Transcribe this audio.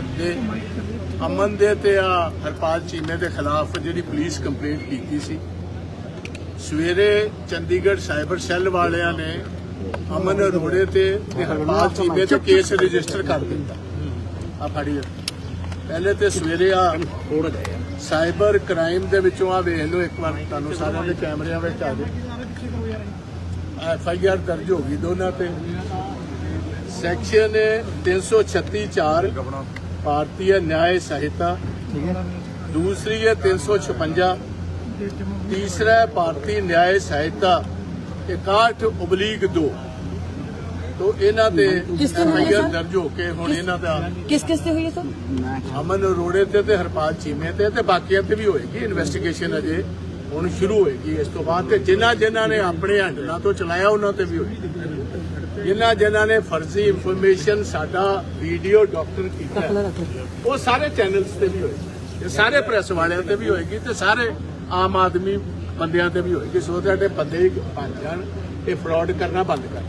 ਬੰਦੇ ਅਮਨ ਦੇ ਤੇ ਆ ਹਰਪਾਲ ਚੀਮੇ ਦੇ ਖਿਲਾਫ ਜਿਹੜੀ ਪੁਲਿਸ ਕੰਪਲੇਂਟ ਕੀਤੀ ਸੀ। ਸਵੇਰੇ ਚੰਡੀਗੜ੍ਹ ਸਾਈਬਰ ਸੈੱਲ ਵਾਲਿਆਂ ਨੇ ਅਮਨ ਅਰੋੜੇ ਤੇ ਤੇ ਹਰਪਾਲ ਚੀਮੇ ਤੇ ਕੇਸ ਰਜਿਸਟਰ ਕਰ ਦਿੱਤਾ। ਆ ਫੜੀ ਪਹਿਲੇ ਤੇ ਸਵੇਰੇ ਆ ਸਾਈਬਰ ਕ੍ਰਾਈਮ ਦੇ ਵਿੱਚੋਂ ਆ ਵੇਖ ਲਓ ਇੱਕ ਵਾਰ ਤੁਹਾਨੂੰ ਸਾਰਿਆਂ ਦੇ ਕੈਮਰਿਆਂ ਵਿੱਚ ਆ ਜਾਏ ਐਫ ਆਈ ਆਰ ਦਰਜ ਹੋ ਗਈ ਦੋਨਾਂ ਤੇ। ਸੈਕਸ਼ਨ 336 4 ਭਾਰਤੀ न्याय संहिता दूसरी है 356 तीसरा है भारतीय न्याय संहिता ਉਬਲੀਗ 2 ਤੋਂ ਇਹਨਾਂ ਦੇ ਐਫਆਈਆਰ ਦਰਜ ਹੋ ਕੇ ਹੁਣ ਇਹਨਾਂ ਦਾ ਕਿਸ ਕਿਸ ਤੇ ਹੋਈ ਸਰ? ਅਮਨ ਅਰੋੜੇ ਤੇ ਤੇ ਹਰਪਾਲ ਚੀਮੇ ਤੇ ਤੇ ਬਾਕੀਆਂ ਤੇ ਵੀ ਹੋਏਗੀ ਇਨਵੈਸਟੀਗੇਸ਼ਨ ਅਜੇ। ਹੁਣ ਸ਼ੁਰੂ ਹੋਏਗੀ। ਇਸ ਤੋਂ ਬਾਅਦ ਤੇ ਜਿਨ੍ਹਾਂ ਜਿਨ੍ਹਾਂ ਨੇ ਆਪਣੇ ਹੰਡਲਾਂ ਤੋਂ ਚਲਾਇਆ ਉਹਨਾਂ ਤੇ ਵੀ ਹੋਏਗੀ। ਜਿਨ੍ਹਾਂ ਜਿਨ੍ਹਾਂ ਨੇ ਫਰਜ਼ੀ ਇਨਫੋਰਮੇਸ਼ਨ ਸਾਡਾ ਵੀਡੀਓ ਡਾਕਟਰ ਕੀਤਾ ਉਹ ਸਾਰੇ ਚੈਨਲਸ ਤੇ ਵੀ ਹੋਏਗੀ। ਇਹ ਸਾਰੇ ਪ੍ਰੈਸ ਵਾਲਿਆਂ ਤੇ ਵੀ ਹੋਏਗੀ ਤੇ ਸਾਰੇ ਆਮ ਆਦਮੀ ਬੰਦਿਆਂ ਤੇ ਵੀ ਹੋਏਗੀ। ਸੋ ਇਹ ਬੰਦੇ ਹੀ ਬਣ ਜਾਣ ਇਹ ਫਰਾਡ ਕਰਨਾ ਬੰਦ ਕਰ